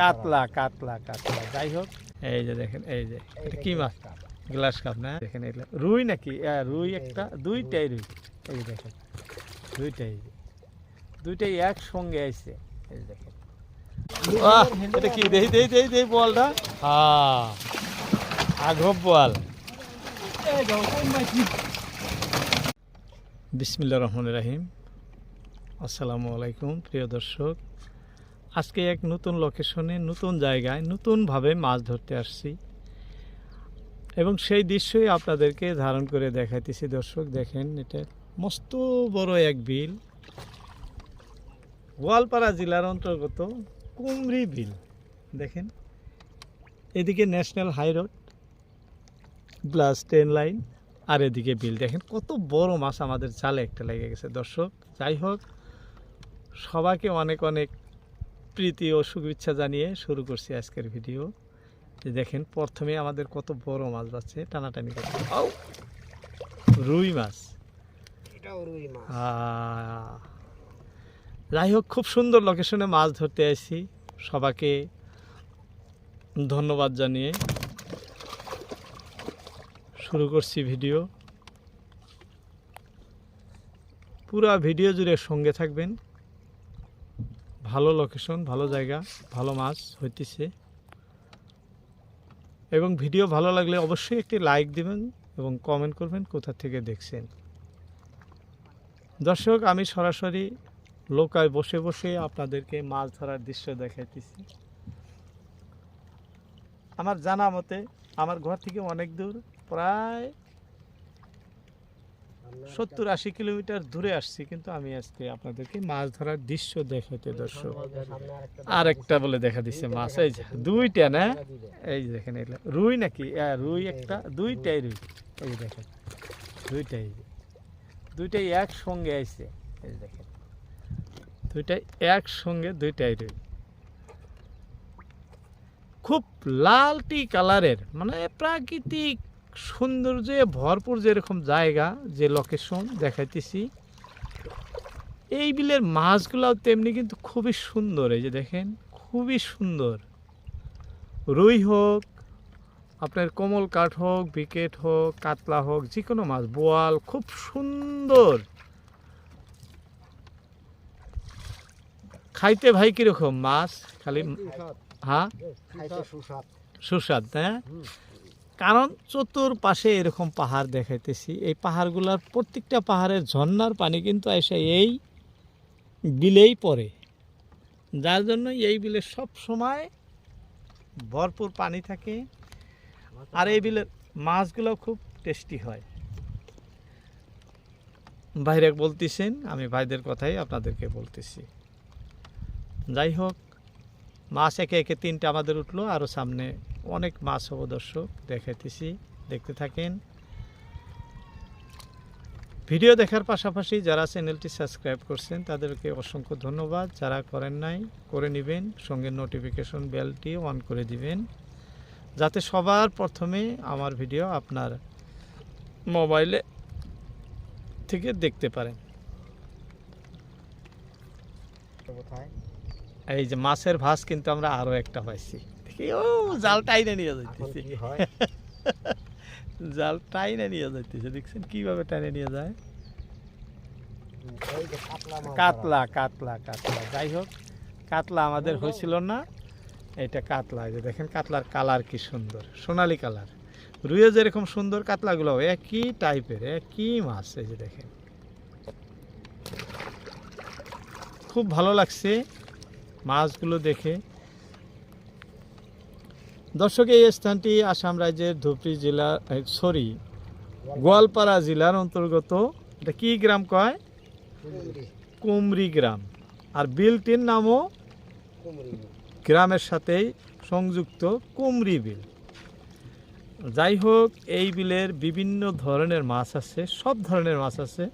কাতলা কাতলা কাতলা। যাই হোক এই যে দেখেন এই যে এটা কি মাছ? Glass cup. না? দেখেন এগুলো রুই নাকি? রুই একটা দুইটাই রুই। এই যে দেখেন দুইটাই দুইটাই একসঙ্গে আইছে। এই দেখেন। এটা কি? দেই দেই দেই দেই বলটা? হ্যাঁ আঘব বল। বিসমিল্লা রহমান রাহিম। আসসালামু আলাইকুম প্রিয় দর্শক। আজকে এক নতুন লোকেশনে নতুন জায়গায়, নতুনভাবে মাছ ধরতে আসছি। এবং সেই দৃশ্যই আপনাদেরকে ধারণ করে দেখাইতেছি। দর্শক, দেখেন, এটা মস্ত বড় এক বিল। গোয়ালপাড়া জেলার অন্তর্গত কুমরি বিল। দেখেন, এদিকে national high road plus train line, আর এদিকে বিল। দেখেন, কত বড় মাছ আমাদের জালে একটা লেগে গেছে। দর্শক, যাই হোক, সবাইকে অনেক অনেক প্রীতি ও শুভেচ্ছা জানিয়ে শুরু করছি আজকের ভিডিও। যে দেখেন প্রথমে আমাদের কত বড় মাছ বাচ্ছে টানাটানি করছে। রুই মাছ। রুই মাছ। যাই হোক খুব সুন্দর লোকেশনে মাছ ধরতে আসি সবাকে ধন্যবাদ জানিয়ে শুরু করছি ভিডিও। পুরা ভিডিও জুড়ে সঙ্গে থাকবেন। ভালো লোকেশন ভালো জায়গা, ভালো মাছ হইতেছে। এবং ভিডিও ভালো লাগলে অবশ্যই একটি লাইক দিবেন এবং কমেন্ট করবেন কোথা থেকে দেখছেন। দর্শক, আমি সরাসরি লোকায় বসে বসে আপনাদেরকে মাছ ধরার দৃশ্য দেখাইতেছি। আমার জানা মতে, আমার ঘর থেকে অনেক দূর, প্রায় সত্তর আশি কিলোমিটার দূরে আসছি, কিন্তু আমি আজকে আপনাদেরকে মাছ ধরার দৃশ্য দেখাইতে দর্শক। আর একটা বলে দেখা দিচ্ছে মাছ, এই যে দুইটা না? এই যে দেখেন এগুলো রুই নাকি? রুই একটা, দুইটাই রুই। এই দেখেন, দুইটাই দুইটাই একসঙ্গে আইছে। এই দেখেন, দুইটাই একসঙ্গে, দুইটাই রুই। খুব লালটি কালারের মানে প্রাকৃতিক সৌন্দর্যে ভরপুর যেরকম জায়গা যে লোকেশন দেখাইতেছি এই বিলের মাছগুলাও তেমনি কিন্তু খুবই সুন্দর এই যে দেখেন খুবই সুন্দর রুই হোক আপনার কমল কাঠ হোক বিকেট হোক কাতলা হোক যে কোনো মাছ বোয়াল খুব সুন্দর খাইতে ভাই কীরকম মাছ খালি। হ্যাঁ সুস্বাদ। সুস্বাদ হ্যাঁ। কারণ চতুর্পাশে এরকম পাহাড় দেখাইতেছি। এই পাহাড়গুলোর প্রত্যেকটা পাহাড়ের ঝর্ণার পানি কিন্তু এসে এই বিলেই পড়ে। যার জন্য এই বিলে সব সময় ভরপুর পানি থাকে। আর এই বিলের মাছগুলো খুব টেস্টি হয়। বাইরে বলতেছেন, আমি ভাইদের কথাই আপনাদেরকে বলতেছি। যাই হোক, মাছ একে একে তিনটে আমাদের উঠল আরও সামনে অনেক মাছ হব দর্শক দেখাইতেছি দেখতে থাকেন। ভিডিও দেখার পাশাপাশি যারা চ্যানেলটি সাবস্ক্রাইব করছেন তাদেরকে অসংখ্য ধন্যবাদ। যারা করেন নাই করে নেবেন সঙ্গে নোটিফিকেশন বেলটি অন করে দিবেন যাতে সবার প্রথমে আমার ভিডিও আপনার মোবাইলে থেকে দেখতে পারেন। এই যে মাছের ভাস কিন্তু আমরা আরও একটা পাইছি। জাল টাইনে নিয়ে যাইতেছি। জাল টাইনে নিয়ে যাইতেছে দেখছেন কীভাবে টাইনে নিয়ে যায়? কাতলা কাতলা কাতলা যাই হোক কাতলা আমাদের। হয়েছিল না এটা কাতলা। যে দেখেন কাতলার কালার কি সুন্দর সোনালি কালার। রুইও যেরকম সুন্দর কাতলাগুলো একই টাইপের একই মাছ। এই যে দেখেন। খুব ভালো লাগছে মাছগুলো দেখে। দর্শক এই স্থানটি আসাম রাজ্যের ধুবড়ি জেলা সরি। গোয়ালপাড়া জেলার অন্তর্গত। এটা কি গ্রাম কয়? কুমরি গ্রাম। আর বিলটির নামও গ্রামের সাথেই সংযুক্ত কুমরি বিল। যাই হোক এই বিলের বিভিন্ন ধরনের মাছ আছে সব ধরনের মাছ আছে।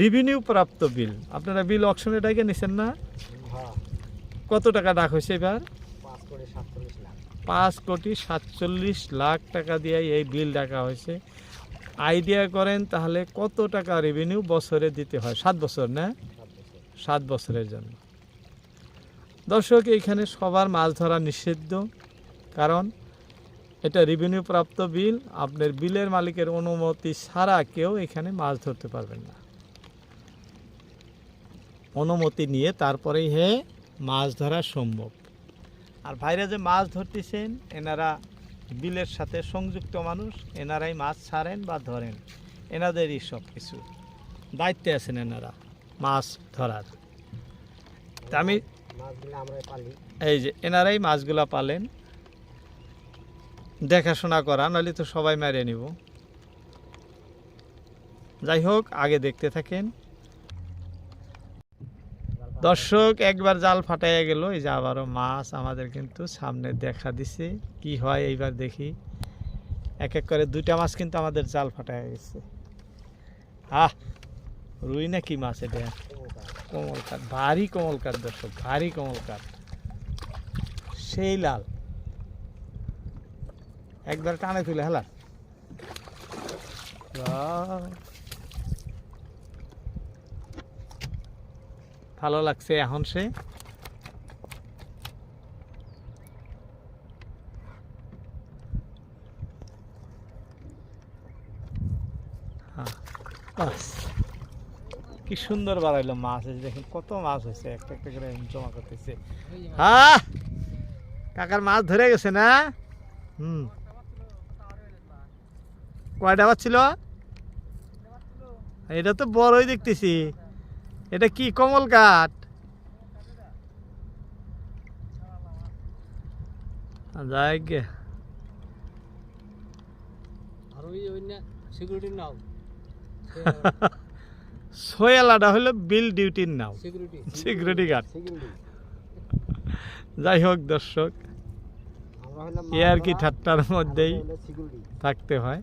রিভিনিউ প্রাপ্ত বিল। আপনারা বিল অকশনে ডাকে নিছেন না? হ্যাঁ, কত টাকা ডাক হয়েছে এবার? পাঁচ কোটি সাতচল্লিশ লাখ টাকা দিয়ে এই বিল ডাকা হয়েছে। আইডিয়া করেন তাহলে কত টাকা রেভিনিউ বছরে দিতে হয়? সাত বছর না? সাত বছরের জন্য। দর্শক, এইখানে সবার মাছ ধরা নিষিদ্ধ। কারণ এটা রেভিনিউ প্রাপ্ত বিল, আপনার বিলের মালিকের অনুমতি ছাড়া কেউ এখানে মাছ ধরতে পারবেন না। অনুমতি নিয়ে তারপরেই হে মাছ ধরা সম্ভব। আর ভাইরা যে মাছ ধরতেছেন এনারা বিলের সাথে সংযুক্ত মানুষ এনারাই মাছ ছাড়েন বা ধরেন। এনাদেরই সব কিছু দায়িত্বে আছেন এনারা মাছ ধরার। আমি এই যে এনারাই মাছগুলা পালেন। দেখাশোনা করা নাহলে তো সবাই মেরে নিব। যাই হোক আগে দেখতে থাকেন। দর্শক, একবার জাল ফাটাইয়া গেল। এই যে আবারও মাছ আমাদের কিন্তু সামনে দেখা দিছে। কি হয় এইবার দেখি। এক এক করে দুইটা মাছ কিন্তু আমাদের জাল ফাটাইয়া গেছে। আহ, রুই না কি মাছ এটা? কমল কাঠ, ভারী কমল কাঠ দর্শক, ভারী কমল কাঠ। সেই লাল। একবার টানে তুলে, হেলা। ভালো লাগছে এখন সে। হ্যাঁ, কি সুন্দর বাড়াইলো মাছ যে দেখেন কত মাছ হয়েছে একটা একটা করে জমা করতেছে। হ্যাঁ কাকার মাছ ধরে গেছে না? হুম। কয়টা ছিল এটা তো বড়ই দেখতেছি। এটা কি কমল কাঠ আর ওই নাও। সোয়ালাটা হলো বিল ডিউটির নাও। সিকিউরিটি সিকিউরিটি গার্ড যাই হোক দর্শক এ আর কি ঠাট্টার মধ্যেই থাকতে হয়।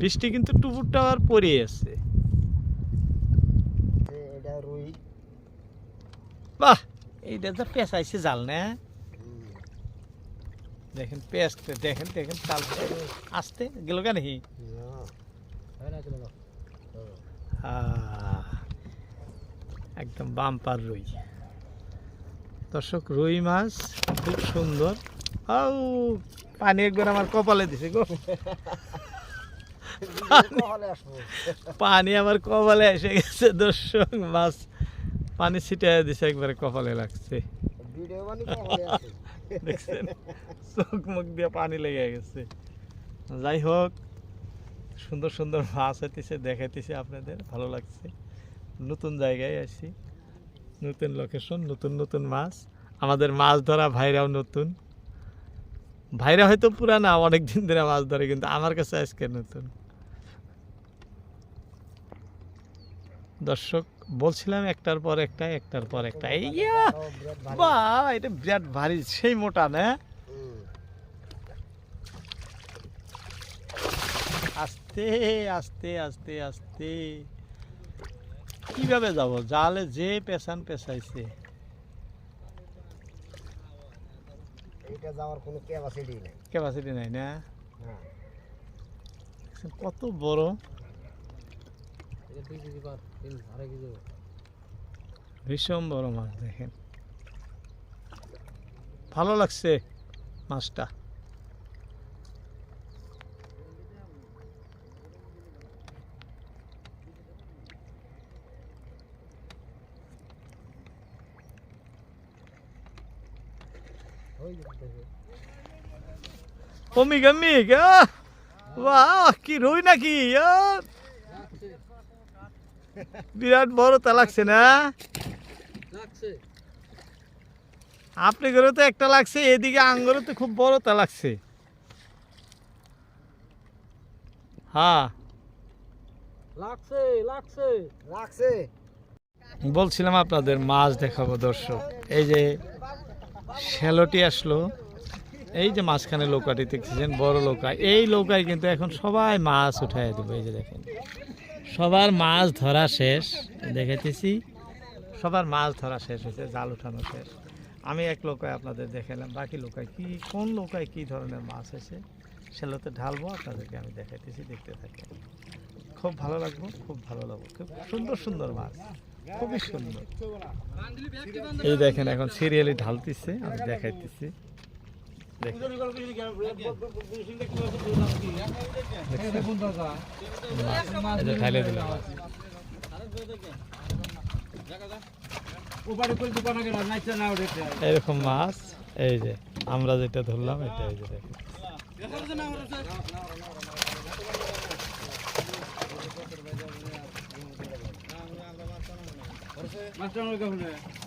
বৃষ্টি কিন্তু টুপুরটা আর পড়ে আছে। বাহ এইটা তো পেঁচাইছে জাল না? দেখেন পেঁচতে দেখেন দেখেন চাল আসতে গেল কেন হি? একদম বাম্পার রুই। দর্শক রুই মাছ খুব সুন্দর। আউ পানি একবার আমার কপালে দিছে গো। পানি আমার কপালে এসে গেছে দর্শক মাছ পানি ছিটাই দিছে একবারে কপালে লাগছে। মানে দেখছেন চোখ মুখ দিয়ে পানি লেগে গেছে। যাই হোক সুন্দর সুন্দর মাছ হইতেছে দেখাইতেছে আপনাদের ভালো লাগছে। নতুন জায়গায় আসি নতুন লোকেশন নতুন নতুন মাছ। আমাদের মাছ ধরা ভাইরাও নতুন। ভাইরা হয়তো পুরানা অনেক দিন ধরে মাছ ধরে কিন্তু আমার কাছে আজকে নতুন। দর্শক বলছিলাম একটার পর একটা একটার পর একটা। এই ইয়া! বাহ এটা বিরাট ভারী। সেই মোটা না? আস্তে আস্তে আস্তে আস্তে। কীভাবে যাব? জালে যে যাওয়ার কোনো ক্যাপাসিটি নেই। ক্যাপাসিটি নাই না? হ্যাঁ। কত বড় এটা দুই কেজি পার তিন আড়াই কেজি ভীষণ বড় মাছ দেখেন। ভালো লাগছে মাছটা। কমি গামি বাহ কি রুই নাকি আহ! বিরাট বড় তা লাগছে না? আপনি করে তো একটা লাগছে এদিকে আঙ্গুরে তো খুব বড় তা লাগছে। হ্যাঁ। লাগছে লাগছে। লাগছে। বলছিলাম আপনাদের মাছ দেখাবো দর্শক। এই যে শ্যালোটি আসলো এই যে মাঝখানে নৌকাটি দেখতেছেন বড় নৌকা এই নৌকায় কিন্তু এখন সবাই মাছ উঠাই দেবো এই যে দেখেন। সবার মাছ ধরা শেষ দেখাইতেছি সবার মাছ ধরা শেষ হয়েছে, জাল উঠানো শেষ। আমি এক লোকায় আপনাদের দেখালাম বাকি লোকায় কি, কোন লোকায় কি ধরনের মাছ আছে সেগুলোতে ঢালবো, আপনাদেরকে আমি দেখাইতেছি, দেখতে থাকেন। খুব ভালো লাগবো, খুব ভালো লাগবো। খুব সুন্দর সুন্দর মাছ, খুবই সুন্দর। এই দেখেন, এখন সিরিয়ালি ঢালতেছে, আমি দেখাইতেছি। দিলাম এরকম মাছ এই যে আমরা যেটা ধরলাম এটা এই যে দেখেন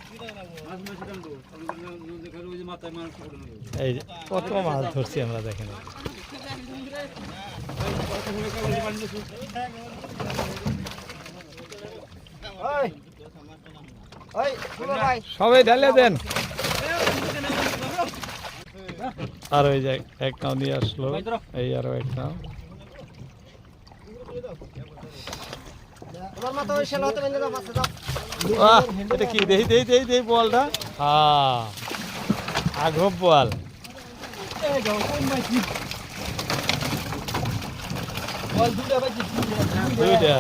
এই কত মাছ ধরছি আমরা দেখেন। সবাই ঢালে দেন। আর ওই যে এক নাও নিয়ে আসলো, এই আরও এক নাও আহ, এটা কি দেই দেই দেই দেই বলটা হ্যাঁ আগ্রহ বল দুইটা